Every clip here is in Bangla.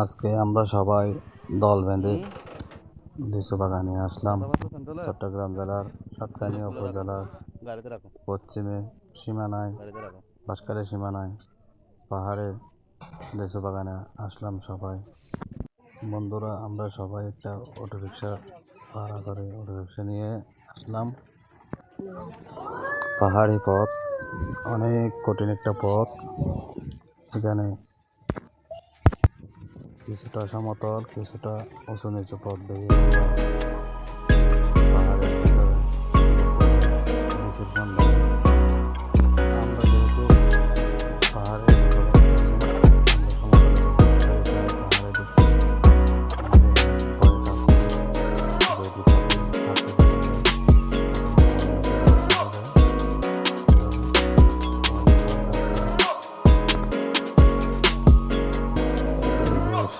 আজকে আমরা সবাই দল বেঁধে লিচু বাগানে আসলাম। চট্টগ্রাম জেলার সাতকানিয়া উপজেলার পশ্চিমে সীমানায় বাঁশখালী সীমানায় পাহাড়ে লিচু বাগানে আসলাম সবাই। বন্ধুরা আমরা সবাই একটা অটোরিকশা ভাড়া করে অটোরিকশা নিয়ে আসলাম। পাহাড়ি পথ অনেক কঠিন একটা পথ। এখানে কিছুটা সমতল কিছুটা উঁচু নিচু পথ বেরিয়ে পাহাড়ের ভিতরে নিচুর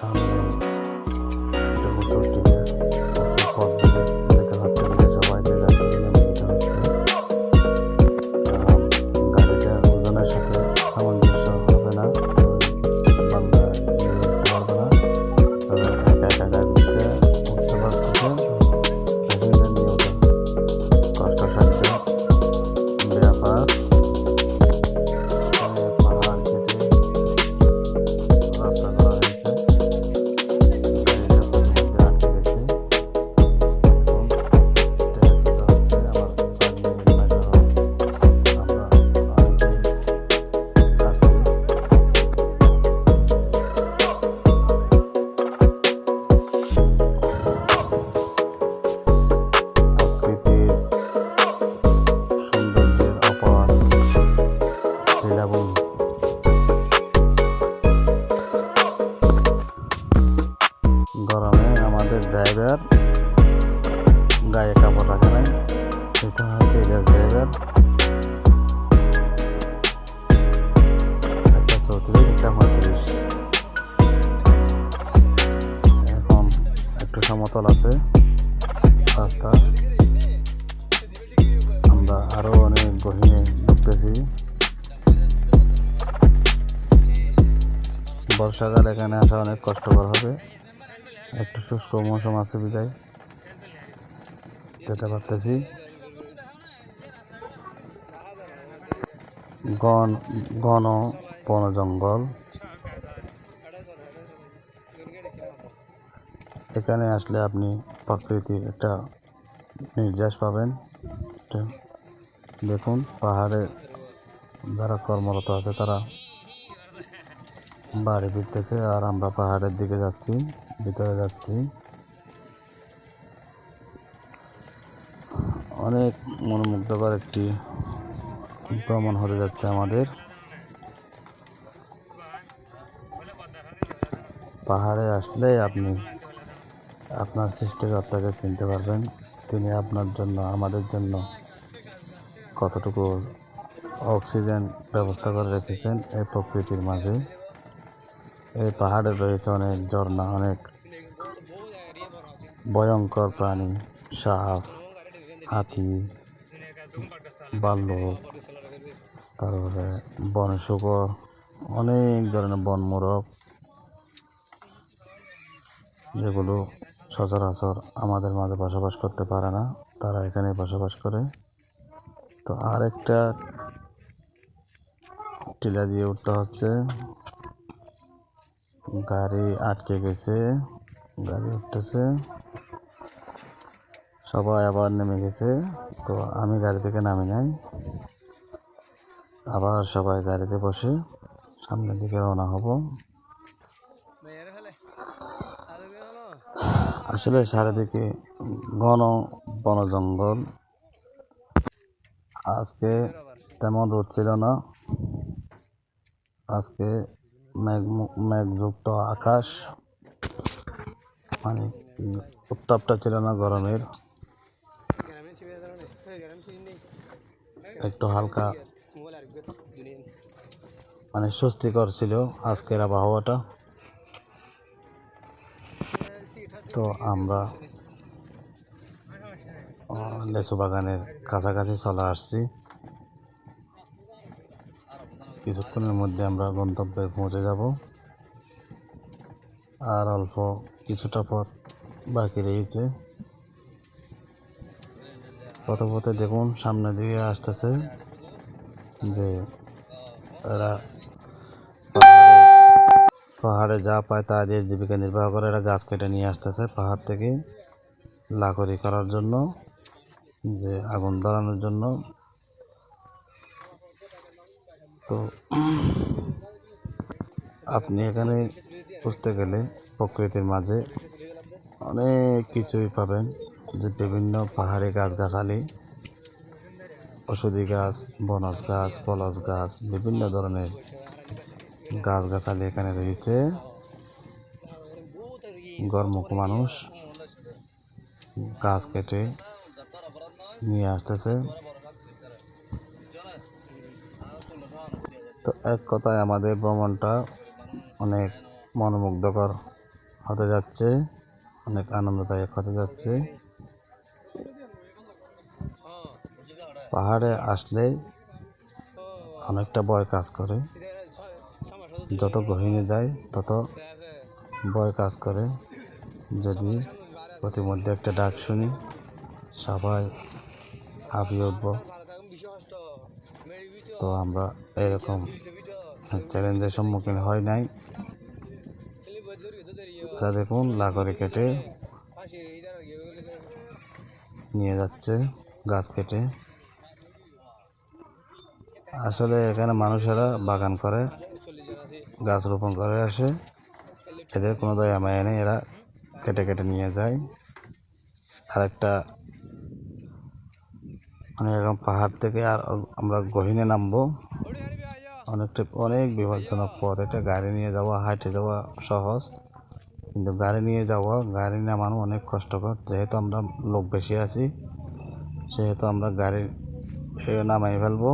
এই আমাদের ড্রাইভার, গায়ে কাপড় রাখে নাই, এটা হচ্ছে ইলিয়াস ড্রাইভার। একটা চৌত্রিশ, একটা পঁয়ত্রিশ। এখন একটু সমতল আছে, রাস্তা। আমরা আরও অনেক গহিনে ঢুকতেছি বর্ষাকাল এখানে আসা অনেক কষ্টকর হবে। একটু শুষ্ক মৌসুম আছে বিদায়। যেতে পারতেছি। গণ ঘন বন জঙ্গল। এখানে আসলে আপনি প্রকৃতির একটা নির্যাস পাবেন। দেখুন, পাহাড়ে যারা কর্মরত আছে তারা বাড়ি ফিরতেছে আর আমরা পাহাড়ের দিকে যাচ্ছি। ভিতরে যাচ্ছি। অনেক মনোমুগ্ধকর একটি ভ্রমণ হতে যাচ্ছে আমাদের। পাহাড়ে আসলে আপনি আপনার সৃষ্টিকর্তাকে চিনতে পারবেন। তিনি আপনার জন্য, আমাদের জন্য কতটুকু অক্সিজেন ব্যবস্থা করে রেখেছেন এই প্রকৃতির মাঝে। এই পাহাড়ে রয়েছে অনেক ঝর্ণা, অনেক ভয়ঙ্কর প্রাণী, সাপ, হাতি ভাল্লুক তারপরে বন শুকর অনেক ধরনের বন মোরগ যেগুলো সচরাচর আমাদের মাঝে বসবাস করতে পারে না, তারা এখানে বসবাস করে। তো আর একটা টিলা দিয়ে উঠতে হচ্ছে। গাড়ি আটকে গেছে, গাড়ি উঠতেছে। সবাই আবার নেমে গেছে, তো আমি গাড়ি থেকে নামি নাই। আবার সবাই গাড়িতে বসে সামনের দিকে রওনা হব। আসলে চারিদিকে ঘন বন জঙ্গল। আজকে তেমন রোদ ছিল না। আজকে মেঘযুক্ত আকাশ। মানে উত্তাপটা ছিল না গরমের। একটু হালকা মানে স্বস্তিকর ছিল আজকের আবহাওয়াটা। তো আমরা লেচু বাগানের কাছাকাছি চলে আসছি। কিছুক্ষণের মধ্যে আমরা গন্তব্যে পৌঁছে যাব। আর অল্প কিছুটা পথ বাকি রয়েছে। পথে পথে দেখুন সামনের দিকে আসতেছে যে এরা পাহাড়ে পাহাড়ে যা পায় তা দিয়ে জীবিকা নির্বাহ করে। এরা গাছ কেটে নিয়ে আসতেছে পাহাড় থেকে লাকড়ি করার জন্য, যে আগুন ধরানোর জন্য। তো, আপনি এখানে খুঁজতে গেলে প্রকৃতির মাঝে অনেক কিছুই পাবেন, যে বিভিন্ন পাহাড়ি গাছগাছালি, ওষুধি গাছ, বনজ গাছ, ফলজ গাছ, বিভিন্ন ধরনের গাছগাছালি এখানে রয়েছে। গরমুখ মানুষ গাছ কেটে নিয়ে আসতেছে। এক কথায় আমাদের ভ্রমণটা অনেক মনোমুগ্ধকর হতে যাচ্ছে, অনেক আনন্দদায়ক হতে যাচ্ছে। পাহাড়ে আসলে অনেকটা ভয় কাজ করে। যত গহীনে যায়, তত ভয় কাজ করে। যদি প্রতিমধ্যে একটা ডাক শুনি, সবাই হাঁপিয়ে উঠব। তো আমরা এরকম চ্যালেঞ্জের সম্মুখীন হয় নাই। এরা দেখুন লাকড়ি কেটে নিয়ে যাচ্ছে গাছ কেটে। আসলে এখানে মানুষেরা বাগান করে গাছ রোপণ করে আসে। এদের কোনো দয়া মায়া নেই এরা কেটে কেটে নিয়ে যায়। আরেকটা মানে এরকম পাহাড় থেকে আর আমরা গহিনে নামবো। অনেকটা অনেক বিপজ্জনক পথ। এটা গাড়ি নিয়ে যাওয়া হাইটে যাওয়া সহজ। কিন্তু গাড়ি নিয়ে যাওয়া, গাড়ি নামানো অনেক কষ্টকর। যেহেতু আমরা লোক বেশি আছি, সেহেতু আমরা গাড়ি নামাই ফেলব।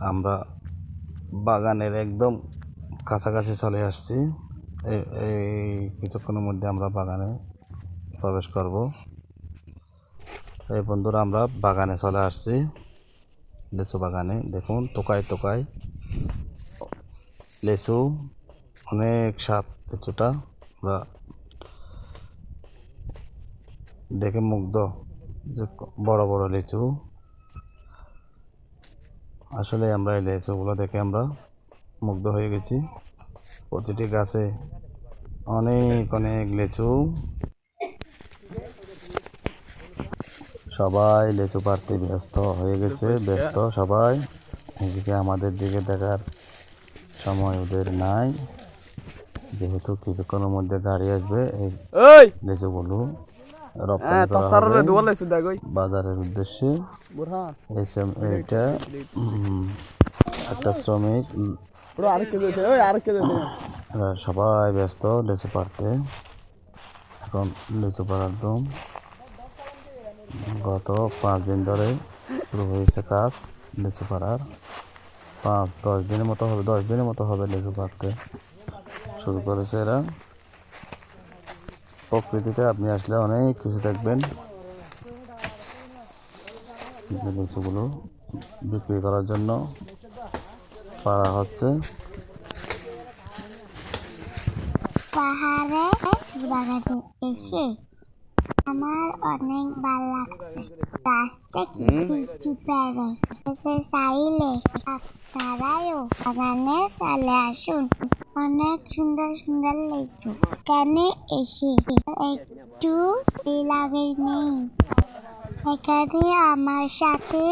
আমরা বাগানের একদম কাছাকাছি চলে আসছি। এই- কিছুক্ষণের মধ্যে আমরা বাগানে প্রবেশ করব। এই বন্ধুরা, আমরা বাগানে চলে আসছি। লেচু বাগানে, দেখুন তোকায় তোকায় লেচু, অনেক স্বাদ লেচুটা। আমরা দেখে মুগ্ধ যে বড় বড় লিচু। আসলে আমরা এই লিচুগুলো দেখে আমরা মুগ্ধ হয়ে গেছি। প্রতিটি গাছে অনেক অনেক লিচু। সবাই লেচু পাড়তে ব্যস্ত হয়ে গেছে ব্যস্ত সবাই। এদিকে আমাদের দিকে দেখার সময় ওদের নাই। যেহেতু কিছুক্ষণের মধ্যে গাড়ি আসবে এই লিচুগুলো হ্যাঁ রপ্তানি করা হবে বাজারের উদ্দেশ্যে। উম, একটা শ্রমিক দিয়েছে ওই এরা সবাই ব্যস্ত, লিচু পাড়তে। এখন লিচু পাড়ার দম। গত পাঁচ দিন ধরে শুরু হয়েছে কাজ লিচু পাড়ার। পাঁচ, দশ দিনের মতো হবে, দশ দিনের মতো হবে লিচু পাড়তে। শুরু করেছে এরা। প্রকৃতিতে আপনি আসলে অনেক কিছু দেখবেন। যে লিচুগুলো বিক্রি করার জন্য। পাড়া হচ্ছে। পাহাড়ে বাগানে এসে আমার অনেক ভালো লাগছে। গাছ থেকে লিচু পেরে চাইলে আপনারাও বাগানে চলে আসুন। অনেক সুন্দর সুন্দর লিচু এখানে এসে একটু লাগে নেই এখানে আমার সাথে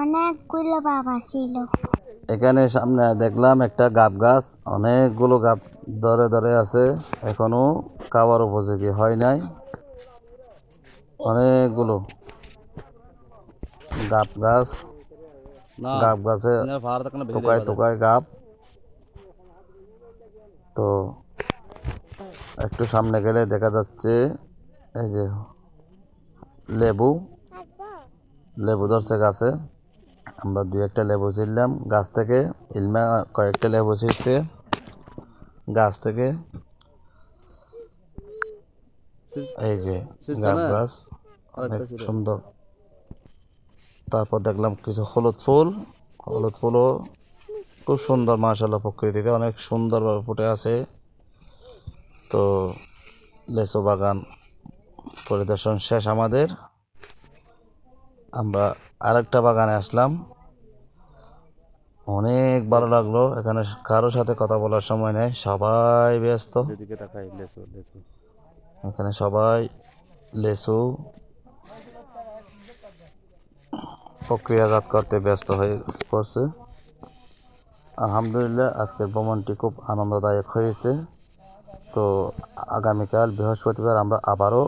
অনেকগুলো বাবা ছিল। এখানে সামনে দেখলাম একটা গাব গাছ অনেকগুলো গাব ধরে ধরে আছে এখনও খাওয়ার উপযোগী হয় নাই। অনেকগুলো গাব গাছ গাব গাছে টোকায় টোকায় গাব। তো একটু সামনে গেলে দেখা যাচ্ছে এই যে লেবু লেবু ধরছে গাছে। আমরা দুই একটা লেবু ছিললাম গাছ থেকে ইলমা কয়েকটা লেবু ছিঁড়ছে গাছ থেকে এই যে গাছ গাছ অনেক সুন্দর। তারপর দেখলাম কিছু হলুদ ফুল হলুদ ফুলও খুব সুন্দর মাশাল্লাহ প্রকৃতিতে অনেক সুন্দরভাবে ফুটে আছে। তো লেচু বাগান পরিদর্শন শেষ আমাদের। আমরা আরেকটা বাগানে আসলাম। অনেক ভালো লাগল। এখানে কারোর সাথে কথা বলার সময় নেই। সবাই ব্যস্ত। এখানে সবাই লেসু প্রক্রিয়াজাত করতে ব্যস্ত হয়ে পড়ছে। আলহামদুলিল্লাহ আজকের ভ্রমণটি খুব আনন্দদায়ক হয়েছে। তো আগামীকাল বৃহস্পতিবার আমরা আবারও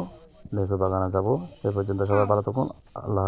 লেচু বাগানে যাব। সে পর্যন্ত সবাই ভালো থাকুন। আল্লাহ।